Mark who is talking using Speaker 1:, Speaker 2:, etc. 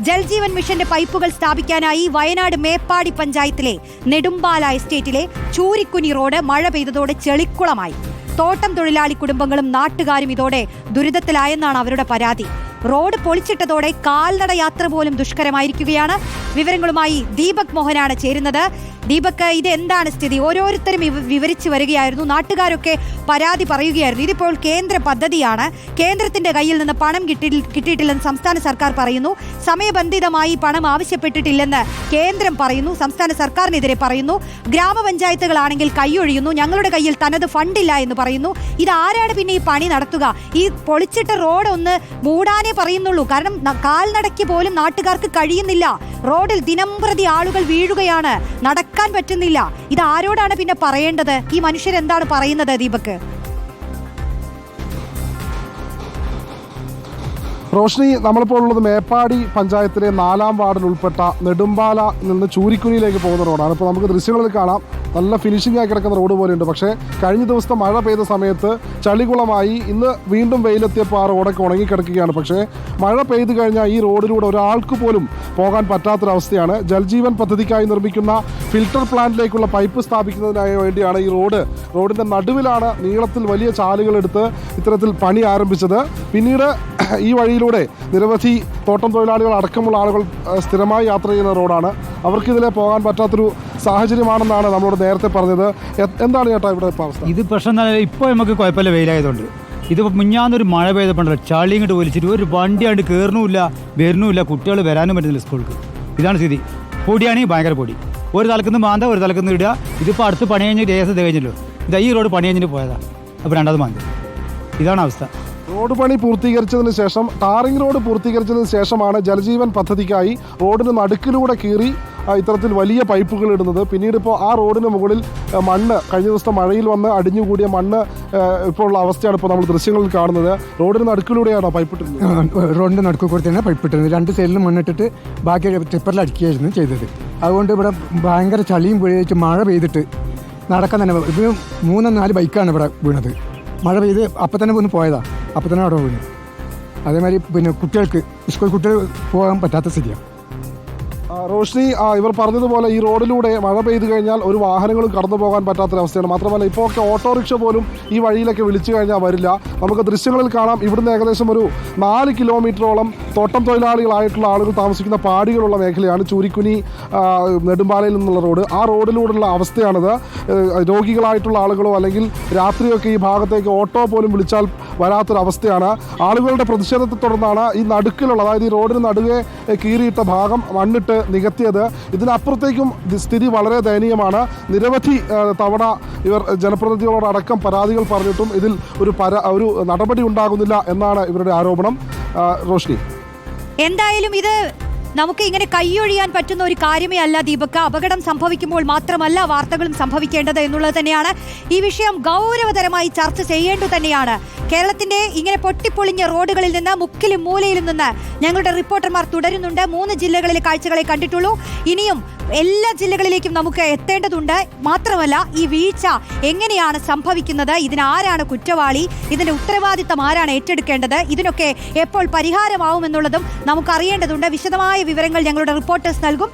Speaker 1: ജൽജീവൻ മിഷന്റെ പൈപ്പുകൾ സ്ഥാപിക്കാനായി വയനാട് മേപ്പാടി പഞ്ചായത്തിലെ നെടുമ്പാല എസ്റ്റേറ്റിലെ ചൂരിക്കുനി റോഡ് മഴ പെയ്തതോടെ ചെളിക്കുളമായി. തോട്ടം തൊഴിലാളി കുടുംബങ്ങളും നാട്ടുകാരും ഇതോടെ ദുരിതത്തിലായെന്നാണ് അവരുടെ പരാതി. റോഡ് പൊളിച്ചിട്ടതോടെ കാൽനട യാത്ര പോലും ദുഷ്കരമായിരിക്കുകയാണ്. വിവരങ്ങളുമായി ദീപക് മോഹനാണ് ചേരുന്നത്. ദീപക് ഇത് എന്താണ് സ്ഥിതി? ഓരോരുത്തരും വിവരിച്ചു വരികയായിരുന്നു. നാട്ടുകാരൊക്കെ പരാതി പറയുകയായിരുന്നു. ഇതിപ്പോൾ കേന്ദ്ര പദ്ധതിയാണ്. കേന്ദ്രത്തിന്റെ കയ്യിൽ നിന്ന് പണം കിട്ടി കിട്ടിയിട്ടില്ലെന്ന് സംസ്ഥാന സർക്കാർ പറയുന്നു. സമയബന്ധിതമായി പണം ആവശ്യപ്പെട്ടിട്ടില്ലെന്ന് കേന്ദ്രം പറയുന്നു. സംസ്ഥാന സർക്കാരിനെതിരെ പറയുന്നു. ഗ്രാമപഞ്ചായത്തുകളാണെങ്കിൽ കൈയൊഴിയുന്നു. ഞങ്ങളുടെ കയ്യിൽ തനത് ഫണ്ടില്ല എന്ന് പറയുന്നു. ഇത് ആരാണ് പിന്നെ ഈ പണി നടത്തുക? ഈ പൊളിച്ചിട്ട റോഡ് ഒന്ന് മൂടാനേ പറയുന്നുള്ളൂ. കാരണം കാൽനടയ്ക്ക് പോലും നാട്ടുകാർക്ക് കഴിയുന്നില്ല. റോഡിൽ ദിനംപ്രതി ആളുകൾ വീഴുകയാണ്. നടക്കാൻ പറ്റുന്നില്ല. ഇത് ആരോടാണ് പിന്നെ പറയേണ്ടത്? ഈ മനുഷ്യരെന്താണ് പറയുന്നത് ദീപക്?
Speaker 2: റോഷ്നി നമ്മളിപ്പോൾ ഉള്ളത് മേപ്പാടി പഞ്ചായത്തിലെ നാലാം വാർഡിൽ ഉൾപ്പെട്ട നെടുമ്പാല നിന്ന് ചൂരിക്കുനിയിലേക്ക് പോകുന്ന റോഡാണ്. ഇപ്പോൾ നമുക്ക് ദൃശ്യങ്ങളിൽ കാണാം. നല്ല ഫിനിഷിംഗ് ആയി കിടക്കുന്ന റോഡ് പോലെയുണ്ട്. പക്ഷേ കഴിഞ്ഞ ദിവസത്തെ മഴ പെയ്ത സമയത്ത് ചളികുളമായി ഇന്ന് വീണ്ടും വെയിലെത്തിയപ്പോൾ ആ റോഡൊക്കെ ഉണങ്ങിക്കിടക്കുകയാണ്. പക്ഷേ മഴ പെയ്തു കഴിഞ്ഞാൽ ഈ റോഡിലൂടെ ഒരാൾക്ക് പോലും പോകാൻ പറ്റാത്തൊരവസ്ഥയാണ്. ജൽജീവൻ പദ്ധതിക്കായി നിർമ്മിക്കുന്ന ഫിൽട്ടർ പ്ലാന്റിലേക്കുള്ള പൈപ്പ് സ്ഥാപിക്കുന്നതിനായി വേണ്ടിയാണ് ഈ റോഡ് റോഡിന്റെ നടുവിലാണ് നീളത്തിൽ വലിയ ചാലുകളെടുത്ത് ഇത്തരത്തിൽ പണി ആരംഭിച്ചത്. പിന്നീട് ഈ വഴിയിലൂടെ നിരവധി തോട്ടം തൊഴിലാളികൾ അടക്കമുള്ള ആളുകൾ സ്ഥിരമായി യാത്ര ചെയ്യുന്ന റോഡാണ് അവർക്കിതിലെ പോകാൻ പറ്റാത്തൊരു സാഹചര്യമാണെന്നാണ് നമ്മളോട് നേരത്തെ പറഞ്ഞത്. എന്താണ് ചേട്ടാ ഇവിടെ അവസ്ഥ?
Speaker 3: ഇത് പ്രശ്നം ഇപ്പോൾ നമുക്ക് കുഴപ്പമില്ല വെയിലായതുകൊണ്ട്. ഇത് മുഞ്ഞാന്നൊരു മഴ പെയ്തപ്പോണ്ടല്ലോ ചളി ഇങ്ങോട്ട് വലിച്ചിട്ട് ഒരു വണ്ടി വണ്ടിയാണ്ട് കയറണമില്ല വരുന്നുമില്ല കുട്ടികൾ വരാനും പറ്റുന്നില്ല സ്കൂൾക്ക്. ഇതാണ് സ്ഥിതി. പൊടിയാണെങ്കിൽ ഭയങ്കര പൊടി. ഒരു തലക്കുന്ന് മാന്ത ഒരു തലക്കുന്ന് ഇടുക. ഇതിപ്പോൾ അടുത്ത് പണി കഴിഞ്ഞ് രേഖ കഴിഞ്ഞല്ലോ. ഇതാ ഈ റോഡ് പണി കഴിഞ്ഞിട്ട് പോയതാ. അപ്പോൾ രണ്ടാമത് മാന്തി. ഇതാണ് അവസ്ഥ.
Speaker 2: റോഡ് പണി പൂർത്തീകരിച്ചതിന് ശേഷം ടാറിംഗ് റോഡ് പൂർത്തീകരിച്ചതിന് ശേഷമാണ് ജലജീവൻ പദ്ധതിക്കായി റോഡിന് നടുക്കിലൂടെ കീറി ഇത്തരത്തിൽ വലിയ പൈപ്പുകൾ ഇടുന്നത്. പിന്നീട് ഇപ്പോൾ ആ റോഡിന് മുകളിൽ മണ്ണ് കഴിഞ്ഞ ദിവസത്തെ മഴയിൽ വന്ന് അടിഞ്ഞുകൂടിയ മണ്ണ് ഇപ്പോൾ ഉള്ള അവസ്ഥയാണ് ഇപ്പോൾ നമ്മൾ ദൃശ്യങ്ങളിൽ കാണുന്നത്. റോഡിന് നടുക്കിലൂടെയാണോ പൈപ്പ് ഇട്ടിരുന്നത്
Speaker 4: റോഡിന്റെ നടുക്കിൽ കൂടി തന്നെ പൈപ്പ് ഇട്ടിരുന്നത് രണ്ട് സൈഡിലും മണ്ണിട്ടിട്ട് ബാക്കി ടിപ്പറിൽ അടിക്കുകയായിരുന്നു ചെയ്തത്. അതുകൊണ്ട് ഇവിടെ ഭയങ്കര ചളിയും പുഴയിച്ച് മഴ പെയ്തിട്ട് നടക്കാൻ തന്നെ ഇത് മൂന്നോ നാല് ബൈക്കാണ് ഇവിടെ വീണത്. മഴ പെയ്ത് അപ്പം തന്നെ ഒന്ന് പോയതാ. അപ്പം തന്നെ അവിടെ വീണു. അതേമാതിരി പിന്നെ കുട്ടികൾക്ക് സ്കൂൾ കുട്ടികൾ പോകാൻ പറ്റാത്ത സ്ഥിതിയാണ്.
Speaker 2: റോഷ്നി ഇവർ പറഞ്ഞതുപോലെ ഈ റോഡിലൂടെ മഴ പെയ്തു കഴിഞ്ഞാൽ ഒരു വാഹനങ്ങളും കടന്നു പോകാൻ പറ്റാത്തൊരവസ്ഥയാണ്. മാത്രമല്ല ഇപ്പോൾ ഒക്കെ ഓട്ടോറിക്ഷ പോലും ഈ വഴിയിലൊക്കെ വിളിച്ചു കഴിഞ്ഞാൽ വരില്ല. നമുക്ക് ദൃശ്യങ്ങളിൽ കാണാം. ഇവിടുന്ന് ഏകദേശം ഒരു നാല് കിലോമീറ്ററോളം തോട്ടം തൊഴിലാളികളായിട്ടുള്ള ആളുകൾ താമസിക്കുന്ന പാടികളുള്ള മേഖലയാണ് ചൂരിക്കുനി നെടുമ്പാലയിൽ നിന്നുള്ള റോഡ്. ആ റോഡിലൂടെയുള്ള അവസ്ഥയാണിത്. രോഗികളായിട്ടുള്ള ആളുകളോ അല്ലെങ്കിൽ രാത്രിയൊക്കെ ഈ ഭാഗത്തേക്ക് ഓട്ടോ പോലും വിളിച്ചാൽ വരാത്തൊരവസ്ഥയാണ്. ആളുകളുടെ പ്രതിഷേധത്തെ തുടർന്നാണ് ഈ നടുക്കിലുള്ള അതായത് ഈ റോഡിന് നടുവെ കീറിയിട്ട ഭാഗം മണ്ണിട്ട് നികത്തിയത്. ഇതിനപ്പുറത്തേക്കും സ്ഥിതി വളരെ ദയനീയമാണ്. നിരവധി തവണ ഇവർ ജനപ്രതിനിധികളോടക്കം പരാതികൾ പറഞ്ഞിട്ടും ഇതിൽ ഒരു പരാ ഒരു നടപടി ഉണ്ടാകുന്നില്ല എന്നാണ് ഇവരുടെ ആരോപണം. റോഷ്നി.
Speaker 1: എന്തായാലും ഇത് നമുക്ക് ഇങ്ങനെ കൈയൊഴിയാൻ പറ്റുന്ന ഒരു കാര്യമേ അല്ല ദീപക്ക അപകടം സംഭവിക്കുമ്പോൾ മാത്രമല്ല വാർത്തകളും സംഭവിക്കേണ്ടത് എന്നുള്ളത് തന്നെയാണ്. ഈ വിഷയം ഗൗരവതരമായി ചർച്ച ചെയ്യേണ്ടത് തന്നെയാണ്. കേരളത്തിന്റെ ഇങ്ങനെ പൊട്ടിപ്പൊളിഞ്ഞ റോഡുകളിൽ നിന്ന് മുക്കിലും മൂലയിലും നിന്ന് ഞങ്ങളുടെ റിപ്പോർട്ടർമാർ തുടരുന്നുണ്ട്. മൂന്ന് ജില്ലകളിലെ കാഴ്ചകളെ കണ്ടിട്ടുള്ളൂ. ഇനിയും എല്ലാ ജില്ലകളിലേക്കും നമുക്ക് എത്തേണ്ടതുണ്ട്. മാത്രമല്ല ഈ വീഴ്ച എങ്ങനെയാണ് സംഭവിക്കുന്നത്? ഇതിനാരാണ് കുറ്റവാളി? ഇതിന്റെ ഉത്തരവാദിത്തം ആരാണ് ഏറ്റെടുക്കേണ്ടത്? ഇതിനൊക്കെ എപ്പോൾ പരിഹാരമാവുമെന്നുള്ളതും നമുക്ക് അറിയേണ്ടതുണ്ട് വിശദമായ വിവരങ്ങൾ ഞങ്ങളുടെ റിപ്പോർട്ടേഴ്സ് നൽകും.